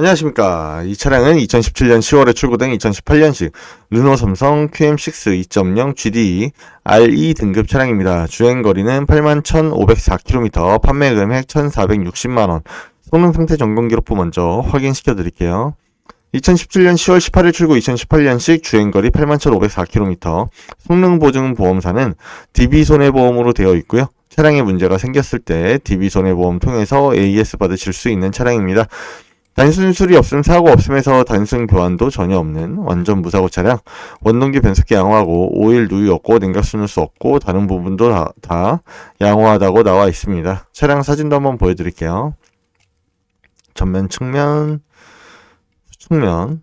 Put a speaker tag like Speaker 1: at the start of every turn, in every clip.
Speaker 1: 안녕하십니까. 이 차량은 2017년 10월에 출고된 2018년식 르노 삼성 QM6 2.0 GDE RE 등급 차량입니다. 주행거리는 81,504km, 판매 금액 1,460만원. 성능 상태 점검 기록부 먼저 확인시켜 드릴게요. 2017년 10월 18일 출고 2018년식 주행거리 81,504km, 성능 보증 보험사는 DB 손해보험으로 되어 있고요. 차량에 문제가 생겼을 때 DB 손해보험 통해서 AS 받으실 수 있는 차량입니다. 단순 수리 없음 사고 없음에서 단순 교환도 전혀 없는 완전 무사고 차량. 원동기 변속기 양호하고 오일 누유 없고 냉각수 누수 없고 다른 부분도 다, 다 양호하다고 나와 있습니다. 차량 사진도 한번 보여드릴게요. 전면 측면 측면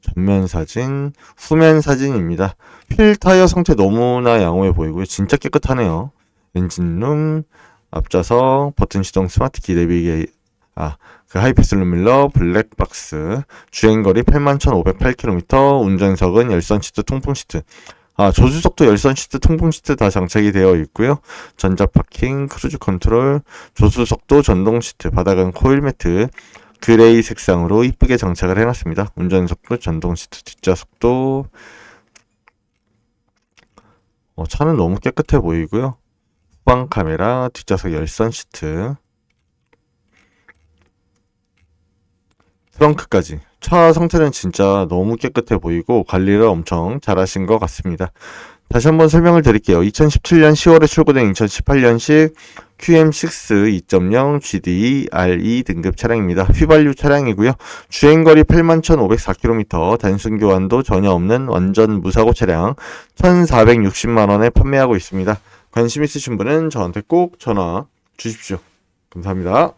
Speaker 1: 전면 사진 후면 사진입니다. 필 타이어 상태 너무나 양호해 보이고요. 진짜 깨끗하네요. 엔진룸 앞좌석 버튼 시동 스마트 키 내비게 아, 그 하이패스 룸밀러 블랙박스 주행거리 81,508km 운전석은 열선 시트 통풍 시트. 아 조수석도 열선 시트 통풍 시트 다 장착이 되어 있고요. 전자 파킹 크루즈 컨트롤 조수석도 전동 시트 바닥은 코일 매트. 그레이 색상으로 이쁘게 장착을 해놨습니다. 운전석도 전동 시트 뒷좌석도. 어, 차는 너무 깨끗해 보이고요. 후방 카메라 뒷좌석 열선 시트 트렁크까지. 차 상태는 진짜 너무 깨끗해 보이고 관리를 엄청 잘하신 것 같습니다. 다시 한번 설명을 드릴게요. 2017년 10월에 출고된 2018년식 QM6 2.0 GDE RE 등급 차량입니다. 휘발유 차량이고요. 주행거리 81,504km, 단순 교환도 전혀 없는 완전 무사고 차량 1,460만원에 판매하고 있습니다. 관심 있으신 분은 저한테 꼭 전화 주십시오. 감사합니다.